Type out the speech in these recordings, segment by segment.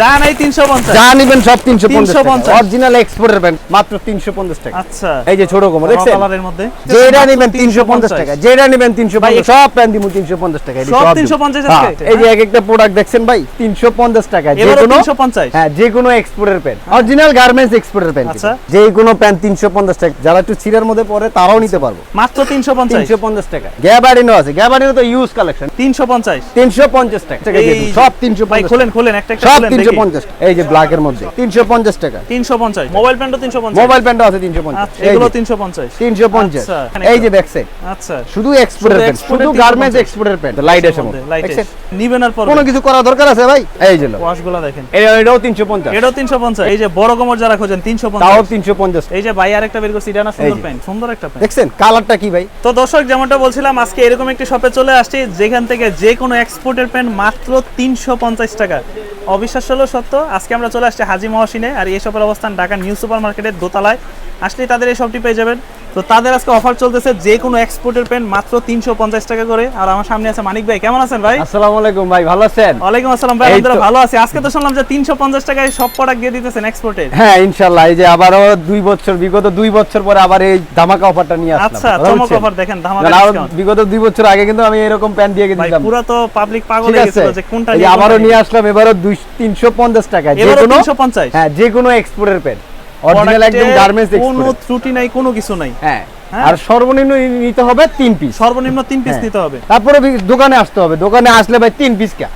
যা নাই তিনশো পঞ্চাশ যা নিবেন সব 350 অরিজিনাল এক্সপোর্টের প্যান্ট মাত্র তিনশো পঞ্চাশ টাকা আচ্ছা এই যে ছোট কোমর দেখছেন কালারের মধ্যে যেটা মাত্র নিবেন টাকা যেটা নিবেন সব টাকা সব 350 হ্যাঁ, এই যে এক একটা প্রোডাক্ট দেখছেন ভাই তিনশো পঞ্চাশ টাকা যে কোনো 350? হ্যাঁ যে কোনো এক্সপোর্টের প্যান্ট অরিজিনাল গার্মেন্টস এক্সপোর্টের প্যান্ট আচ্ছা। যে কোনো প্যান্ট তিনশো পঞ্চাশ টাকা যারা একটু ছিঁড়ার মধ্যে পরে তারাও নিতে পারব মাত্র তিনশো পঞ্চাশ তিনশো পঞ্চাশ টাকা গ্যাবারিনো আছে গ্যাবারিনো তো ইউজ কালেকশন তিনশো পঞ্চাশ তিনশো পঞ্চাশ টাকা। সব তিনশো খোলেন খোলেন একটা একটা সব খোলেন তিনশো দেখি। পঞ্চাশ এই যে ব্ল্যাকের মধ্যে তিনশো পঞ্চাশ টাকা তিনশো পঞ্চাশ মোবাইল প্যান্টও তিনশো পঞ্চাশ মোবাইল প্যান্টও আছে তিনশো পঞ্চাশ আচ্ছা এগুলো তিনশো পঞ্চাশ তিনশো পঞ্চাশ আচ্ছা, এখানে এই যে ব্যাক সাইড আচ্ছা শুধু এক্সপোর্টের প্যান্ট শুধু গার্মেন্টস এক্সপোর্টের প্যান্ট লাইট এসে মধ্যে নিবেন আর পর কোনো কিছু করা দরকার আছে ভাই এই যে ওয়াশগুলো দেখেন এটাও তিনশো পঞ্চাশ এটাও তিনশো পঞ্চাশ এই যে বড় কোমর যারা খোঁজেন তিনশো তাও পঞ্চাশ তিনশো পঞ্চাশ এই যে ভাই আরেকটা বের করছি এটা না সুন্দর প্যান্ট সুন্দর একটা প্যান্ট দেখছেন কালারটা কি ভাই তো দর্শক যেমনটা বলছিলাম আজকে এরকম একটি শপে চলে আসছি যেখান থেকে যে কোনো এক্সপোর্টের প্যান্ট মাত্র তিনশো পঞ্চাশ টাকা অবিশ্বাস্য হলো সত্য, আজকে আমরা চলে আসছি হাজি মহাসিনে, আর এই শপের অবস্থান ঢাকা নিউ সুপার মার্কেটের দোতলায়। আসলে তাদের এই সবটি পেয়ে যাবেন। তো তাদের আজকে অফার চলতেছে যে কোনো এক্সপোর্টের প্যান্ট মাত্র তিনশো পঞ্চাশ টাকা করে। আর আমার সামনে আছে মানিক ভাই কেমন আছেন ভাই? আসসালামু আলাইকুম ভাই ভালো আছেন? ওয়ালাইকুম আসসালাম ভাই। আমাদের ভালো আছি। আজকে তো শুনলাম যে তিনশো পঞ্চাশ টাকায় সব প্রোডাক্ট দিয়ে দিতেছেন এক্সপোর্টের হ্যাঁ ইনশাল্লাহ এই যে আবারও দুই বছর বিগত দুই বছর পরে আবার এই ধামাকা অফারটা নিয়ে আসলাম। আচ্ছা চমক অফার দেখেন ধামাকা। বিগত দুই বছর আগে কিন্তু আমি এরকম প্যান্ট দিয়ে দিতাম। পুরো তো পাবলিক পাগল হয়ে গেছিল যে কোনটা আবারও নিয়ে আসলাম। এবারও তিনশো পঞ্চাশ টাকা যে কোনো 350? হ্যাঁ যে কোনো এক্সপোর্টের প্যান্ট অরিজিনাল একদম গার্মেন্টস কোনো ত্রুটি নাই কোনো কিছু নাই। হ্যাঁ হ্যাঁ। আর সর্বনিম্ন নিতে হবে তিন পিস সর্বনিম্ন তিন পিস হ্যাঁ। নিতে হবে। তারপরে দোকানে আসতে হবে। দোকানে আসলে ভাই তিন পিস কা।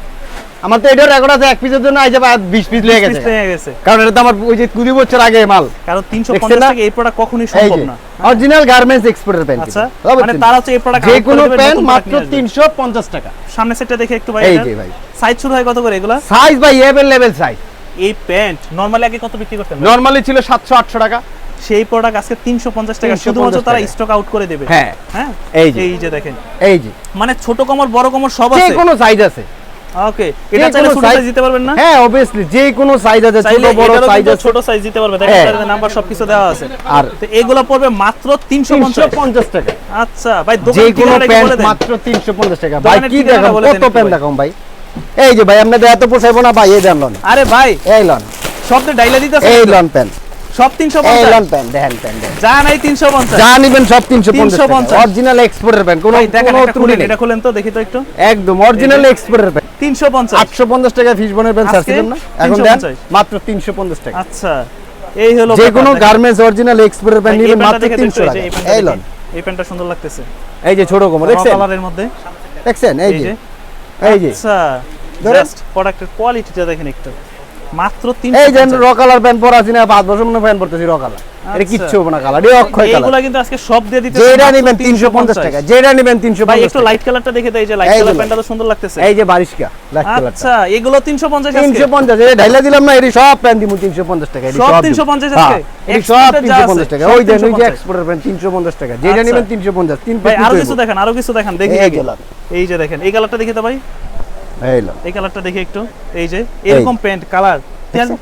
আমার তো এটার রেকর্ড আছে এক পিসের জন্য আইসে ভাই বিশ পিস লেগে গেছে। কারণ এটা তো আমার ওই যে কুড়ি বছর আগে মাল। কারণ তিনশো দেখছেন পঞ্চাশ না? টাকা এই প্রোডাক্ট কখনোই সম্ভব না। অরিজিনাল গার্মেন্টস এক্সপোর্টের প্যান্ট আচ্ছা মানে তারা হচ্ছে এই প্রোডাক্ট যে কোনো প্যান্ট মাত্র তিনশো পঞ্চাশ টাকা। সামনে সেটটা দেখে একটু ভাই এই যে ভাই। সাইজ শুরু হয় কত করে এগুলা? সাইজ ভাই অ্যাভেলেবেল সাইজ এই প্যান্ট নরমালি আগে কত বিক্রি করতেন? নরমালি ছিল সাতশো আটশো টাকা। সেই প্রোডাক্ট আজকে তিনশো পঞ্চাশ টাকা শুধুমাত্র তারা স্টক আউট করে দেবে। হ্যাঁ। হ্যাঁ? এই যে। এই যে দেখেন। এই যে। মানে ছোট কমর বড় কমর সব আছে? যে কোনো সাইজ আছে। ওকে এটা চাইলে ছোট সাইজ দিতে পারবেন না? হ্যাঁ অবভিয়াসলি যে কোনো সাইজ আছে ছোট বড় সাইজ আছে। ছোট সাইজ দিতে পারবে। হ্যাঁ। দেখেন নাম্বার সবকিছু দেওয়া আছে। আর তো এগুলো পড়বে মাত্র তিনশো তিনশো পঞ্চাশ পঞ্চাশ টাকা। আচ্ছা ভাই যে দোকান কোনো প্যান্ট বলে দেন। মাত্র তিনশো পঞ্চাশ টাকা। ভাই কি দেন কত প্যান্ট। দেখাম ভাই? এই যে ভাই আপনাদের এত পোষাইবো না ভাই এই দেন লন আরে ভাই এই লন সব তো ডাইলা দিতেছে এই লন প্যান্ট সব তিনশো এই পঞ্চাশ লন প্যান্ট দেখেন প্যান্ট দেখেন। যা নাই তিনশো পঞ্চাশ। যা নিবেন সব তিনশো পঞ্চাশ 350 অরিজিনাল এক্সপোর্টের প্যান্ট কোনো কোনো ত্রুটি নেই এটা খুলেন তো দেখি তো একটু। একদম অরিজিনাল এক্সপোর্টের প্যান্ট পঞ্চাশ। আটশো পঞ্চাশ টাকা ফিস বনের প্যান্ট আজকে না? এখন দেন মাত্র তিনশো পঞ্চাশ টাকা। আচ্ছা এই হলো যে কোনো গার্মেন্টস অরিজিনাল এক্সপোর্টের ভাই, প্যান্ট নিবেন মাত্র দেখে তো তিনশো একটু, টাকা। এই লন এই প্যান্টটা সুন্দর লাগতেছে। এই যে ছোট কোমর দেখছেন? কালারের মধ্যে। দেখছেন? এই যে। এই যে আচ্ছা। জাস্ট প্রোডাক্টের কোয়ালিটিটা দেখেন একটু মাত্র তিন এই যে র কালার প্যান্ট পরা আছি না পাঁচ বছর মনে প্যান্ট পরতেছি র এটা আচ্ছা। কিচ্ছু হবে না কালার এটা অক্ষয় কালার এইগুলা কিন্তু আজকে সব দিয়ে দিতে যেটা নিবেন তিনশো পঞ্চাশ টাকা যেটা নিবেন তিনশো ভাই একটু লাইট কালারটা দেখে এই যে লাইট কালার। প্যান্টটা তো সুন্দর লাগতেছে। এই যে বারিশকা লাইট আচ্ছা এগুলো তিনশো পঞ্চাশ তিনশো পঞ্চাশ এটা ঢাইলা দিলাম না এটি সব প্যান্ট দিব তিনশো পঞ্চাশ টাকা এটি সব দিব। 350 হ্যাঁ, আজকে? এটি সব Exported যা তিনশো আছে, পঞ্চাশ টাকা। সব ওই দেন ওই যে এক্সপোর্টের প্যান্ট তিনশো পঞ্চাশ টাকা যেটা আচ্ছা। নিবেন তিনশো পঞ্চাশ তিন ভাই আরও কিছু দেখেন আরও কিছু দেখেন দেখি এই এই যে দেখেন এই কালারটা দেখি তো ভাই। এই কালারটা দেখি একটু। এই যে এরকম প্যান্ট কালার।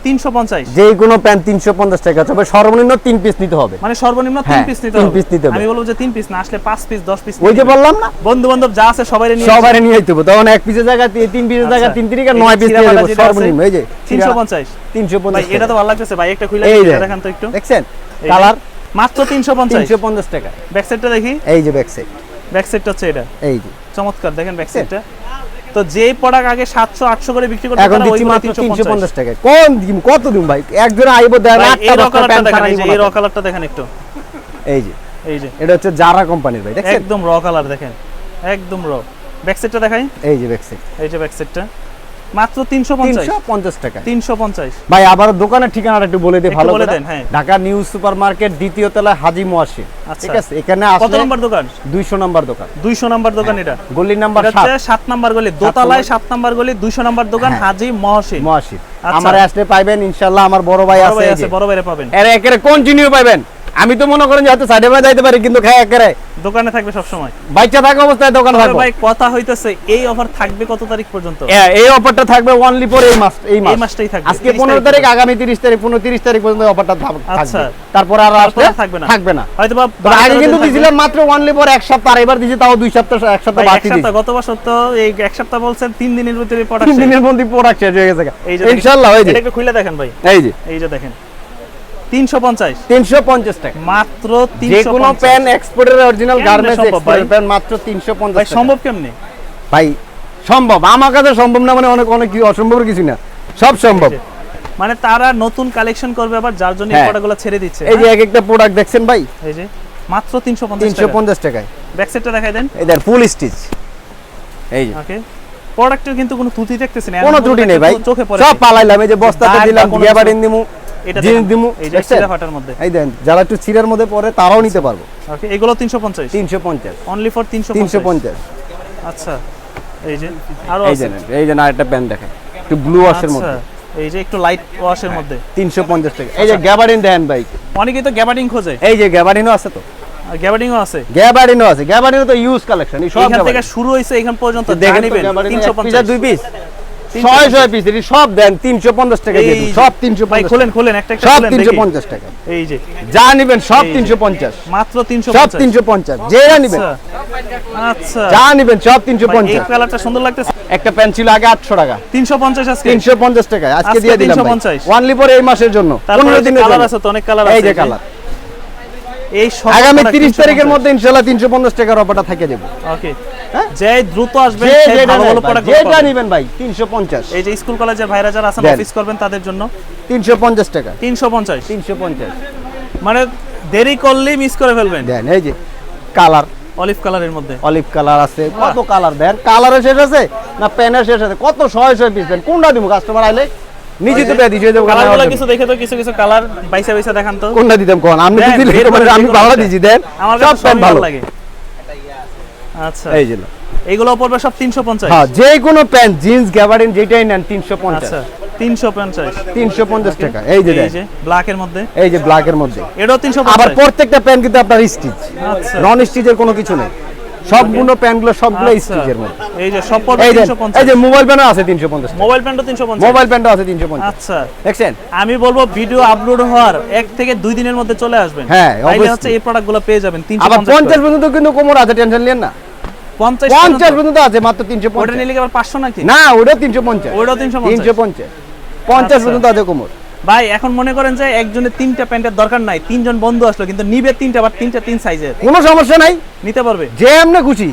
তিনশো পঞ্চাশ। যে কোনো প্যান্ট তিনশো পঞ্চাশ টাকা তবে সর্বনিম্ন তিন পিস নিতে হবে। মানে সর্বনিম্ন তিন পিস নিতে হবে। piece নিতে হবে। আমি বলব যে তিন পিস না আসলে পাঁচ পিস দশ পিস ওই যে বললাম না? বন্ধু বান্ধব যা আছে সবাই নিয়ে সবাই নিয়ে যেতে হবে। তখন এক পিসের জায়গায় তিন পিসের জায়গায় তিন তিরিকা নয় পিস দিয়ে দেবো সর্বনিম্ন। এই যে তিনশো পঞ্চাশ। তিনশো পঞ্চাশ এটা তো ভালো লাগতেছে। ভাই একটা খুলে দেখান তো একটু। দেখছেন? কালার? মাত্র তিনশো পঞ্চাশ। তিনশো পঞ্চাশ টাকা। ব্যাক সাইডটা দেখি। এই যে ব্যাক সাইড। ব্যাক সাইডটা হচ্ছে এটা। এই যে। চমৎকার দেখেন ব্যাক সাইডটা। তো যেই প্রোডাক্ট আগে সাতশো আটশো করে বিক্রি করতে এখন দিচ্ছি মাত্র তিনশো তিনশো পঞ্চাশ। পঞ্চাশ টাকা কোন দিম কত দিম ভাই? একজন আইব দেন আটটা দশটা প্যান্ট দেখেন ছাড়াই এই র কালারটা দেখেন একটু। এই যে। এই যে। এটা হচ্ছে জারা কোম্পানির ভাই দেখেন একদম র কালার দেখেন। একদম র ব্যাক সাইডটা দেখাই। এই যে ব্যাক সাইড এই যে ব্যাক সাইডটা মাত্র তিনশো পঞ্চাশ। তিনশো পঞ্চাশ টাকা তিনশো পঞ্চাশ। ভাই আবার দোকানের ঠিকানাটা একটু বলে দিই ভালো করে। হ্যাঁ। ঢাকা নিউ সুপার মার্কেট দ্বিতীয় তলায় হাজি আচ্ছা। ঠিক আছে? এখানে কত আসলে নম্বর দোকান? দুইশো নাম্বার দোকান। দুইশো নম্বর দোকান এটা। গলি নাম্বার এটা সাত হচ্ছে সাত। নাম্বার গলি দোতলায় সাত নাম্বার গলি দুইশো নম্বর দোকান হ্যাঁ। হাজি মহসিন। মোয়াশিন আচ্ছা। আমার আসলে পাইবেন ইনশাল্লাহ আমার বড় ভাই বড় আছে ভাই আছে বড় ভাইরে পাবেন। এর একের কন্টিনিউ পাইবেন। আমি তো মনে করেন যে হয়তো সাইডে বাই যাইতে পারি কিন্তু খাই একেবারে। দোকানে থাকবে সব সময় বাচ্চা থাকা অবস্থায় দোকানে থাকব। ভাই কথা হইতেছে এই অফার থাকবে কত তারিখ পর্যন্ত? হ্যাঁ, এই অফারটা থাকবে অনলি ফর এই মাস এই মাস। এই মাসটাই থাকবে, আজকে 30 পনেরো তারিখ তারিখ আগামী তিরিশ তারিখ পনেরো তিরিশ তারিখ পর্যন্ত অফারটা থাকবে। আচ্ছা। তারপর আর আর থাকবে না। থাকবে না। হয়তো বা আগে কিন্তু তেরো দিয়েছিলাম মাত্র অনলি ফর এক সপ্তাহ আর এবার দিয়েছি তাও দুই সপ্তাহ এক সপ্তাহ বাকি সপ্তাহ গত বছর তো এই এক সপ্তাহ বলছেন তিন দিনের ভিতরে তিন দিনের মধ্যে প্রোডাক্ট শেষ হয়ে গেছে। এই যে দেখেন, ইনশাল্লাহ ওই যে। এটা একটু খুলে দেখেন ভাই। এই যে। এই যে দেখেন। তিনশো পঞ্চাশ। তিনশো পঞ্চাশ টাকা। মাত্র যে কোনো প্যান এক্সপোর্টের অরিজিনাল গার্মেন্টস সম্ভব এক্সপোর্টের প্যান মাত্র তিনশো ভাই সম্ভব কেমনে? ভাই সম্ভব। আমার কাছে সম্ভব না মানে অনেক অনেক অসম্ভব কিছু না। সব সম্ভব। মানে তারা নতুন কালেকশন করবে আবার যার জন্য হ্যাঁ। প্রোডাক্টগুলো ছেড়ে দিচ্ছে এই যে? এক একটা প্রোডাক্ট দেখছেন ভাই? এই যে মাত্র তিনশো পঞ্চাশ টাকায়। ব্যাক সাইডটা দেখাই দেন। এই দেখ ফুল স্টিচ এই যে। ওকে প্রোডাক্টের কিন্তু কোনো ত্রুটি দেখতেছি না। কোনো ত্রুটি নেই ভাই। চোখে পড়ে সব পালাইলাম। এই যে বস্তাতে দিলাম কোনো গিয়াবাড়িন দিমু এটা জিন্স দিমু এই চিরা ফাটার মধ্যে। এই দেন যারা একটু চিরার মধ্যে পড়ে তারাও নিতে পারব। ওকে এগুলো তিনশো পঞ্চাশ। তিনশো পঞ্চাশ। অনলি ফর তিনশো তিনশো পঞ্চাশ। পঞ্চাশ আচ্ছা এই যে আরও এই আছে। এই যে না প্যান্ট দেখেন একটু ব্লু ওয়াশের আচ্ছা মধ্যে। এই যে একটু লাইট ওয়াশের মধ্যে। তিনশো পঞ্চাশ টাকা। এই যে গ্যাবারিন দেন ভাই। অনেকেই তো গ্যাবার্ডিং খোঁজে। এই যে গ্যাবারিনও আছে তো। গ্যাবার্ডিংও আছে। গ্যাবারিনও আছে। গ্যাবারিনও তো ইউজ কালেকশন এই সব থেকে শুরু হয়েছে এখান পর্যন্ত আর পঞ্চাশ। দুই পিস 350 ছয় ছয় পিস এটি সব দেন তিনশো পঞ্চাশ টাকা দিয়ে দিন। এই যে- সব তিনশো খোলেন খোলেন একটা একটা সব তিনশো পঞ্চাশ টাকা। এই যে। যা নিবেন সব তিনশো পঞ্চাশ। মাত্র তিনশো সব তিনশো পঞ্চাশ যেটা নিবেন। আচ্ছা। যা নিবেন সব তিনশো পঞ্চাশ। কালারটা সুন্দর লাগতেছে। একটা প্যান্ট ছিল আগে আটশো টাকা। তিনশো পঞ্চাশ আজকে। তিনশো পঞ্চাশ টাকা আজকে দিয়ে দিলাম ওয়ানলি পরে এই মাসের জন্য তারপরে পনেরো দিনের কালার আছে তো অনেক কালার এই আছে যে কালার। এই আগামী তিরিশ তারিখের মধ্যে ইনশাল্লাহ তিনশো পঞ্চাশ টাকার অফারটা থেকে যাবে। ওকে? যে দ্রুত আসবে ভালো ভালো প্রোডাক্ট যেটা নিবেন ভাই তিনশো পঞ্চাশ। এই যে স্কুল কলেজের ভাইরা যারা আছেন অফিস করবেন তাদের জন্য? তিনশো পঞ্চাশ টাকা। তিনশো পঞ্চাশ? তিনশো পঞ্চাশ। মানে দেরি করলেই মিস করে ফেলবেন। দেন এই যে কালার অলিভ কালারের মধ্যে। অলিভ কালার আছে। কত কালার দেন? কালারের শেষ আছে না পেনের শেষ আছে? কত শয়ে শয়ে পিস দেন? কোনটা দিব কাস্টমার আইলে? নিজে তো পেয়ে দিছে কালারগুলো কিছু দেখে তো কিছু কিছু কালার বাইসা বাইসা দেখান তো। কোনটা দিতাম কোন? আপনি দিলে আমি ভালো দিছি দেন। আমার সব ভালো লাগে। আচ্ছা। এই যে নাও। এইগুলো পড়বে সব তিনশো পঞ্চাশ? হ্যাঁ যে কোনো প্যান্ট জিন্স গ্যাবারিন যেটাই নেন তিনশো পঞ্চাশ। আচ্ছা তিনশো পঞ্চাশ। তিনশো পঞ্চাশ টাকা। এই যে এই মধ্যে? এই যে মধ্যে। এটাও তিনশো আবার প্রত্যেকটা প্যান্ট কিন্তু আপনার স্টিচ আচ্ছা। নন স্টিচের কোনো কিছু নেই। সবগুলো প্যান্টগুলো সবগুলো আচ্ছা। স্টিচের মধ্যে। এই যে সব পড়বে এই যে তিনশো পঞ্চাশ। এই যে মোবাইল প্যান্টও আছে তিনশো পঞ্চাশ মোবাইল প্যান্টও তিনশো পঞ্চাশ। মোবাইল প্যান্টও আছে তিনশো পঞ্চাশ। আচ্ছা। দেখছেন? আমি বলব ভিডিও আপলোড হওয়ার এক থেকে দুই দিনের মধ্যে চলে আসবেন। হ্যাঁ, obviously। হচ্ছে এই প্রোডাক্টগুলো পেয়ে যাবেন তিনশো আবার পঞ্চাশ পঞ্চাশ পর্যন্ত কিন্তু কোমর আছে টেনশন নেন না। পঞ্চাশ পঞ্চাশ পর্যন্ত। পর্যন্ত আছে মাত্র তিনশো ওটা নিলে কি আবার পাঁচশো নাকি? না ওটা তিনশো পঞ্চাশ। ওটাও তিনশো পঞ্চাশ। তিনশো পঞ্চাশ। পঞ্চাশ আচ্ছা। পর্যন্ত আছে কোমর। ভাই এখন মনে করেন যে একজনের তিনটা প্যান্টের দরকার নাই তিনজন বন্ধু আসলো কিন্তু নিবে তিনটা বা তিনটা তিন সাইজের কোনো সমস্যা নাই। নিতে পারবে। যে এমনি খুশি।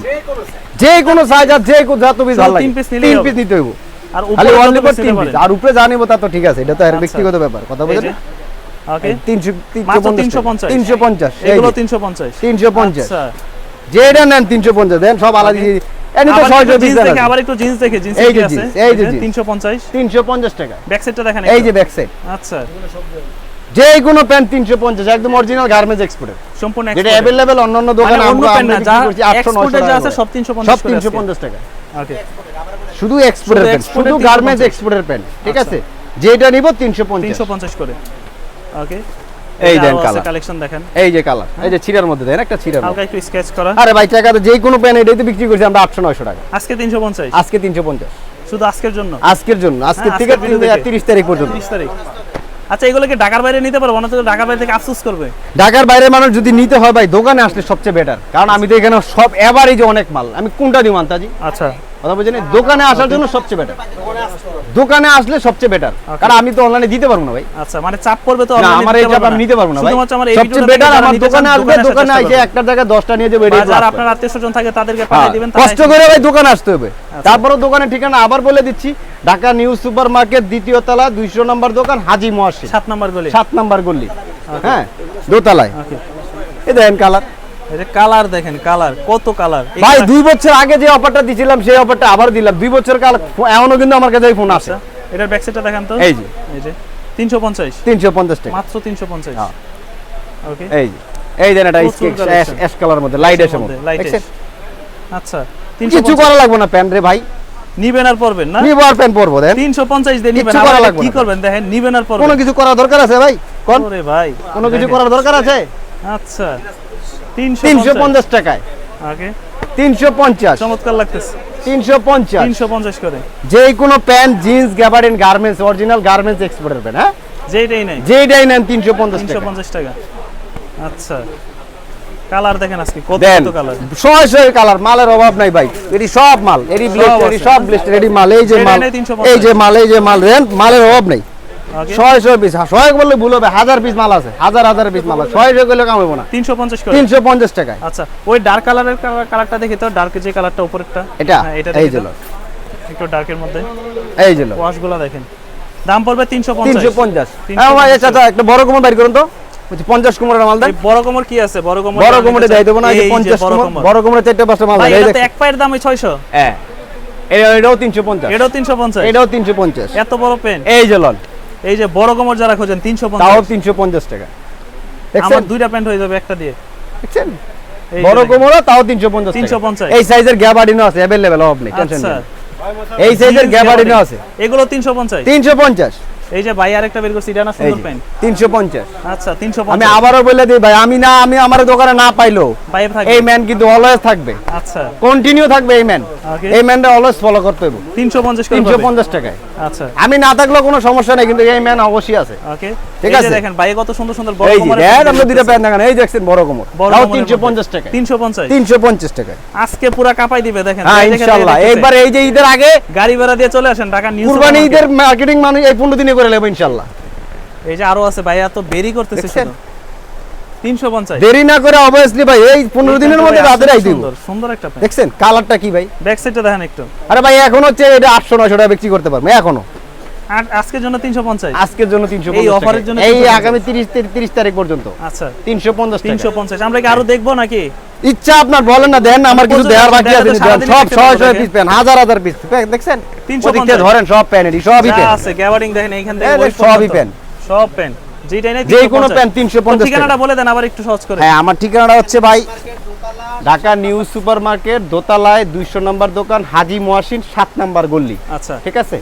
যে কোনো সাইজ আর যে কোনো যত পিস ভালো লাগে। তিন piece নিলেই তিন পিস নিতে হইব। আর উপরে অনলি ফর তিন পিস আর উপরে জানিব তা তো ঠিক আছে এটা তো আর আচ্ছা। ব্যক্তিগত ব্যাপার কথা বলেন ওকে তিনশো তিনশো মাত্র পঞ্চাশ 350 তিনশো পঞ্চাশ। এগুলো তিনশো পঞ্চাশ। তিনশো পঞ্চাশ। আচ্ছা। যেটা নেন তিনশো পঞ্চাশ দেন সব আলাদা দিয়ে। এনি তো আবার ছয়শো একটু পিস দেখে আবার একটু জিন্স দেখে জিন্স কি আছে? এই যে jeans। তিনশো পঞ্চাশ। তিনশো পঞ্চাশ টাকা। ব্যাক সাইডটা দেখেন এই যে ব্যাক সাইড আচ্ছা। যে কোনো প্যান্ট তিনশো পঞ্চাশ একদম অরিজিনাল গার্মেন্টস এক্সপোর্টের সম্পূর্ণ যেটা অন্যান্য দোকানে মানে আমরা আমরা করছি আটশো নশো exported যা আছে সব 350 সব করে তিনশো আজকে। পঞ্চাশ টাকা। ওকে শুধু এক্সপোর্টের শুধু প্যান্ট শুধু গার্মেন্টস এক্সপোর্টের প্যান্ট ঠিক আচ্ছা। আছে? যেটা নিব তিনশো পঞ্চাশ। তিনশো পঞ্চাশ করে। ওকে এই দেন কালার কালেকশন দেখেন। এই যে কালার এই যে মধ্যে দেন একটা হালকা একটু স্কেচ করা। আরে ভাই যে কোনো এটাই তো বিক্রি করছি আমরা আটশো নয়শো টাকা। আজকে তিনশো পঞ্চাশ। আজকে তিনশো পঞ্চাশ। শুধু আজকের জন্য? আজকের জন্য আজকের হ্যাঁ, থেকে আজকের video দেখে। তিরিশ তারিখ পর্যন্ত। তিরিশ তারিখ। আচ্ছা এগুলো কি ঢাকার বাইরে নিতে পারব? না তো ঢাকার বাইরে থেকে আফসোস করবে? ঢাকার বাইরে মানুষ যদি নিতে হয় ভাই দোকানে আসলে সবচেয়ে বেটার কারণ আমি তো এখানে সব এভারেজ অনেক মাল। আমি কোনটা দিব আন্তাজি? আচ্ছা। কথা দোকানে আসার জন্য সবচেয়ে বেটার দোকানে আসলে সবচেয়ে বেটার কারণ আমি তো অনলাইনে দিতে পারব না ভাই। আচ্ছা মানে চাপ পড়বে তো না আমার এই চাপ আমি নিতে পারব না ভাই। সবচেয়ে বেটার আমার দোকানে আসবে দোকানে এসে একটা জায়গায় দশটা নিয়ে যাবে যারা আপনার আত্মীয় স্বজন থাকে তাদেরকে হ্যাঁ, পাঠিয়ে দিবেন কষ্ট করে ভাই দোকানে আসতে হবে। তারপরে দোকানের ঠিকানা আবার বলে দিচ্ছি ঢাকা নিউ সুপার মার্কেট দ্বিতীয় তলা দুইশো নম্বর দোকান হাজি মহাশি সাত নম্বর গলি। সাত নাম্বার গল্লি হ্যাঁ দোতলায়। এই দেখেন কালার কালার দেখেন কালার কত কালার। ভাই দুই বছর আগে যে অফারটা দিছিলাম সেই অফারটা আবার দিলাম। দুই বছর কাল এখনও কিন্তু আমার কাছে ফোন আসে। এটার ব্যাক সাইডটা দেখান তো। এই যে। এই যে তিনশো পঞ্চাশ। তিনশো পঞ্চাশ টাকা। মাত্র তিনশো পঞ্চাশ। হ্যাঁ। ওকে এই যে। এই দেন এটা। অ্যাশ কালার মধ্যে লাইট এসে মধ্যে। আচ্ছা কিছু করা লাগবে না প্যান্ট রে ভাই। নিবেন আর পড়বেন না? নিবো আর প্যান্ট পরবো দেন। তিনশো পঞ্চাশ দিয়ে নিবেন। কিচ্ছু আবার করা কি করবেন দেখেন নিবেন আর কোনো কিছু করার দরকার আছে ভাই? কোন? ওরে ভাই। কোনো কিছু করার দরকার আছে? আচ্ছা। তিনশো পঞ্চাশ। টাকায়। ওকে তিনশো পঞ্চাশ। চমৎকার লাগতেছে। তিনশো পঞ্চাশ। তিনশো পঞ্চাশ করে। যে কোনো pant jeans gabardine garments original garments এক্সপোর্টের প্যান্ট হ্যাঁ? যেইটাই যেইটাই নেন তিনশো পঞ্চাশ তিনশো টাকা পঞ্চাশ টাকা। আচ্ছা। কালার দেখেন আজকে কত কত কালার। ছয় ছয় কালার মালের অভাব নাই ভাই। এটি সব মাল এটি ব্লিস্ট আছে। এটি সব ব্লিস্ট এটি মাল এই যে মাল এই যে মাল এই যে মাল রেন মালের অভাব নেই। ওকে ছয় ছয় পিস ছয় বললে ভুল হবে হাজার পিস মাল আছে হাজার হাজার পিস মাল আছে। ছয় ছয় করলে কামাবো না। তিনশো পঞ্চাশ করে? তিনশো পঞ্চাশ টাকায়। আচ্ছা ওই ডার্ক কালারের কালারটা দেখি তো ডার্কের যে কালারটা উপরেরটা? এটা হ্যাঁ, এটা এই দেখি যে তো। একটু ডার্কের মধ্যে। এই যে ওয়াশগুলো দেখেন। দাম পড়বে তিনশো তিনশো পঞ্চাশ। পঞ্চাশ 350 হ্যাঁ আচ্ছা আচ্ছা, একটা বড় কোমর বাইর করুন তো। পঞ্চাশ কোমরের মাল এই বড় কোমর কি আছে? বড় কোমর বড় কোমরে যাই দেবো না পঞ্চাশ বড় কোমর চারটে পাঁচটা মাল এটা এক পায়ের দাম ছয়শো। হ্যাঁ। এটাও তিনশো পঞ্চাশ। এটাও তিনশো পঞ্চাশ। এটাও তিনশো পঞ্চাশ। এত বড় পেন এই যে লন এই যে বড় কোমর যারা খোঁজেন তিনশো তাও পঞ্চাশ। তিনশো পঞ্চাশ টাকা। আমার দুইটা প্যান্ট হয়ে যাবে একটা দিয়ে। দেখছেন এই বড় কোমর কোমরও তাও তিনশো পঞ্চাশ 350 এই সাইজের গ্যাবার্ডিনও আছে অভাব নেই টেনশন নেই। এই সাইজের গ্যাবার্ডিনও আছে। এগুলো তিনশো পঞ্চাশ। তিনশো পঞ্চাশ। এই যে ভাই আরেকটা বের করছি এটা না সুন্দর প্যান্ট? তিনশো পঞ্চাশ। আচ্ছা তিনশো পঞ্চাশ। আমি পঞ্চাশ আবারও বলে দিই ভাই আমি না আমি আমার দোকানে না পাইলো বাইরে থাকে এই ম্যান কিন্তু অলওয়েজ থাকবে। আচ্ছা। কন্টিনিউ থাকবে এই ম্যান এই ম্যানটা অলওয়েজ ফলো করতে হবে তিনশো পঞ্চাশ করে তিনশো পাবে। পঞ্চাশ টাকায়। আচ্ছা। আমি না থাকলেও কোনো সমস্যা নেই কিন্তু এই ম্যান অবশ্যই আছে। ওকে ঠিক আছে। দেখেন ভাই কত সুন্দর সুন্দর বড় এই যে দেন আমরা দুইটা প্যান্ট দেখান। এই দেখছেন বড় কোমর। বড় তাও কোমরের তিনশো মধ্যে। পঞ্চাশ টাকা 350 তিনশো পঞ্চাশ। টাকায়। আজকে পুরা কাপাই দিবে দেখেন। হ্যাঁ এই এই দেখতেছে। একবার এই যে ঈদের আগে গাড়ি ভাড়া দিয়ে চলে আসেন ঢাকা নিউ কুরবানি ঈদের মার্কেটিং মানে এই পনেরো দিনে করে নেব ইনশাল্লাহ। এই যে আরও আছে ভাই এত বেরি করতেছে? শুধু। তিনশো পঞ্চাশ। দেরি না করে অবভিয়াসলি ভাই এই পনেরো দিনের মধ্যে রাতের আই দিব সুন্দর সুন্দর একটা প্যান্ট দেখছেন? কালারটা কি ভাই? ব্যাক সাইডটা দেখেন একটু। আরে ভাই এখন হচ্ছে এটা আটশো নয়শো টাকা বিক্রি করতে পারব এখনও। আজকের জন্য তিনশো পঞ্চাশ। আজকের জন্য তিনশো এই offer এর জন্য এই আগামী তিরিশ তিরিশ তারিখ পর্যন্ত। আচ্ছা। তিনশো পঞ্চাশ তিনশো টাকা। পঞ্চাশ। আমরা কি আরও দেখব নাকি? ইচ্ছা আপনার বলেন না দেন আমার কিছু দেওয়ার বাকি আছে দেন। সব ছয় ছয় পিস পেন হাজার হাজার পিস দেখছেন? 350 ওদিক থেকে ধরেন সব প্যান এটি সবই প্যান আছে গ্যাবার্ডিং দেখেন এইখান থেকে ওই সবই। পেন। সব পেন যেটাই নাই যে কোনো 350 পেন 350 ঠিকানাটা বলে দেন আবার একটু সহজ করে। হ্যাঁ আমার ঠিকানাটা হচ্ছে ভাই ঢাকা নিউ সুপার মার্কেট দোতলায় দুইশো নম্বর দোকান হাজি মহাসিন সাত নম্বর গল্লি আচ্ছা। ঠিক আছে?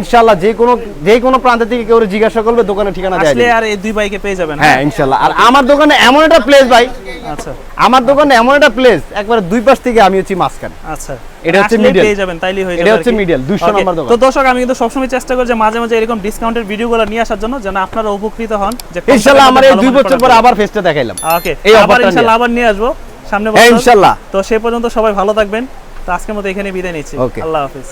ইনশাল্লাহ যে কোনো যে কোনো প্রান্ত থেকে কেউ জিজ্ঞাসা করবে দোকানের ঠিকানা দেয় আসলে আর এই দুই বাইকে পেয়ে যাবেন হ্যাঁ ইনশাল্লাহ আর আমার দোকানে এমন একটা প্লেস ভাই আচ্ছা। আমার দোকানে এমন একটা প্লেস একবারে দুই পাশ থেকে আমি হচ্ছি মাঝখানে। আচ্ছা। এটা হচ্ছে পেয়ে যাবেন তাইলে হয়ে এটা হচ্ছে আর 200 Okay, নাম্বার দোকান। তো দর্শক আমি কিন্তু সবসময় চেষ্টা করি যে মাঝে মাঝে এরকম ডিসকাউন্টের ভিডিওগুলো নিয়ে আসার জন্য যেন আপনারা উপকৃত হন যে আমার এই দুই বছর পরে। আবার ফেসটা দেখাইলাম। ওকে এই আবার ইনশাআল্লাহ। আবার নিয়ে আসব সামনে হ্যাঁ বছর। ইনশাল্লাহ তো সে পর্যন্ত সবাই ভালো থাকবেন। তো আজকের মতো এখানে বিদায় নিচ্ছি. আল্লাহ হাফিজ।